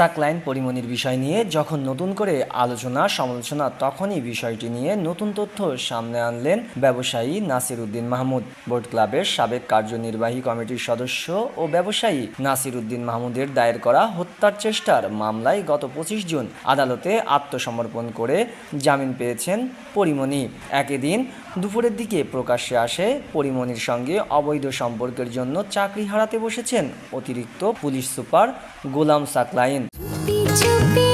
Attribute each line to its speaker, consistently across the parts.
Speaker 1: সাকলাইন পরিমণির বিষয় নিয়ে যখন নতুন করে আলোচনা, সমালোচনা, তখনই বিষয়টি নিয়ে নতুন তথ্য সামনে আনলেন ব্যবসায়ী নাসির উদ্দিন মাহমুদ। বোর্ড ক্লাবের সাবেক কার্যনির্বাহী কমিটির সদস্য ও ব্যবসায়ী নাসির উদ্দিন মাহমুদের দায়ের করা হত্যার চেষ্টার মামলায় গত পঁচিশ জুন আদালতে আত্মসমর্পণ করে জামিন পেয়েছেন পরিমণি। একই দিন দুপুরের দিকে প্রকাশ্যে আসে পরিমণির সঙ্গে অবৈধ সম্পর্কের জন্য চাকরি হারাতে বসেছেন অতিরিক্ত police super Golam Saklain
Speaker 2: to be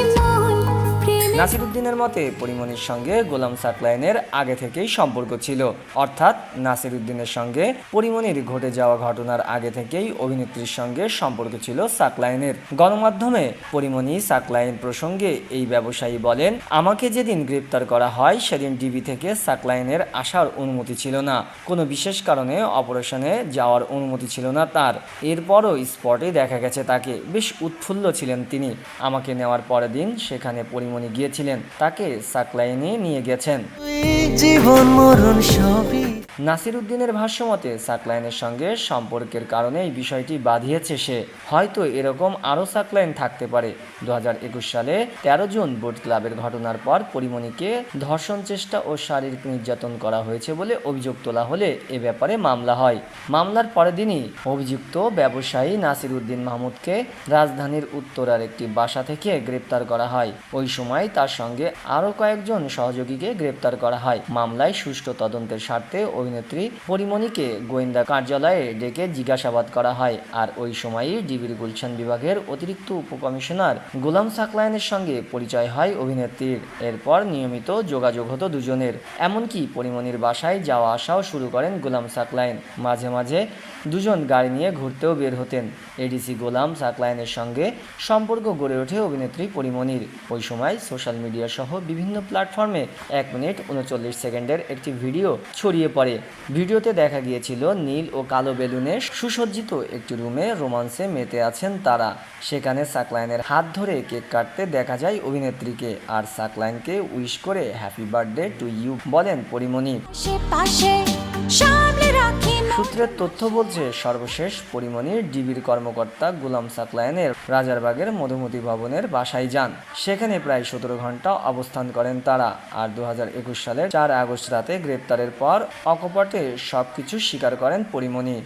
Speaker 1: নাসিরুদ্দিনের মতে পরিমণির সঙ্গে গোলাম সাকলাইনের আগে থেকেই সম্পর্ক ছিল। অর্থাৎ নাসিরুদ্দিনের সঙ্গে পরিমণির ঘটে যাওয়া ঘটনার আগে থেকেই অভিনেত্রীর সঙ্গে সম্পর্ক ছিল সাকলাইনের গণমাধ্যমে পরিমণি সাকলাইন প্রসঙ্গে এই ব্যবসায়ী বলেন, আমাকে যেদিন গ্রেপ্তার করা হয় সেদিন ডিবি থেকে সাকলাইনের আসার অনুমতি ছিল না। কোনো বিশেষ কারণে অপারেশনে যাওয়ার অনুমতি ছিল না তার। এরপরও স্পটে দেখা গেছে তাকে। বেশ উৎফুল্ল ছিলেন তিনি। আমাকে নেওয়ার পরের দিন সেখানে পরিমণি গিয়েছিলেন তাকে সাকলাইনে নিয়ে গেছেন।
Speaker 3: জীবন মরণ সবই।
Speaker 1: নাসির উদ্দিনের ভাষ্যমতে, সাকলাইনের সঙ্গে সম্পর্কের কারণে এই বিষয়টি বাঁধিয়েছে সে। হয়তো এরকম আরও সাকলাইন থাকতে পারে। দু হাজার একুশ সালে তেরো জুন বোট ক্লাবের ঘটনার পর পরিমণিকে ধর্ষণ চেষ্টা ও শারীরিক নির্যাতন করা হয়েছে বলে অভিযোগ তোলা হলে এ ব্যাপারে মামলা হয়। মামলার পরের দিনই অভিযুক্ত ব্যবসায়ী নাসির উদ্দিন মাহমুদকে রাজধানীর উত্তরার একটি বাসা থেকে গ্রেপ্তার করা হয়। ওই সময় তার সঙ্গে আরও কয়েকজন সহযোগীকে গ্রেপ্তার করা হয়। মামলায় সুষ্ঠু তদন্তের স্বার্থে অভিনেত্রী পরিমণিকে গোয়েন্দা কার্যালয়ে ডেকে জিজ্ঞাসাবাদ করা হয়। আর ওই সময়ই ডিবির গুলশান বিভাগের অতিরিক্ত উপকমিশনার গোলাম সাকলায়নের সঙ্গে পরিচয় হয় অভিনেত্রীর। এরপর নিয়মিত যোগাযোগ হতো দুজনের। এমনকি পরিমণির বাসায় যাওয়া আসাও শুরু করেন গোলাম সাকলাইন। মাঝে মাঝে দুজন গাড়ি নিয়ে ঘুরতেও বের হতেন। এডিসি গোলাম সাকলাইনের সঙ্গে সম্পর্ক গড়ে ওঠে অভিনেত্রী পরিমণির ওই সময় সোশ্যাল মিডিয়া সহ বিভিন্ন প্ল্যাটফর্মে এক মিনিট উনচল্লিশ সেকেন্ডের একটি ভিডিও ছড়িয়ে পড়ে। ভিডিওতে দেখা গিয়েছিল নীল ও কালো বেলুনে সুসজ্জিত একটি রুমে রোমান্সে মেতে আছেন তারা। সেখানে সাকলাইনের হাত ধরে কেক কাটতে দেখা যায় অভিনেত্রীকে। আর সাকলাইনকে উইশ করে হ্যাপি বার্থডে টু ইউ বলেন পরিমণি
Speaker 2: সে পাশে
Speaker 1: সূত্রের তথ্য বলছে, সর্বশেষ পরিমণির ডিবির কর্মকর্তা গুলাম সাকলায়নের রাজারবাগের মধুমতি ভবনের বাসায় যান। সেখানে প্রায় সতেরো ঘণ্টা অবস্থান করেন তারা। আর দু হাজার একুশ সালের চার আগস্ট রাতে গ্রেপ্তারের পর অকপটে সবকিছু স্বীকার করেন পরিমণি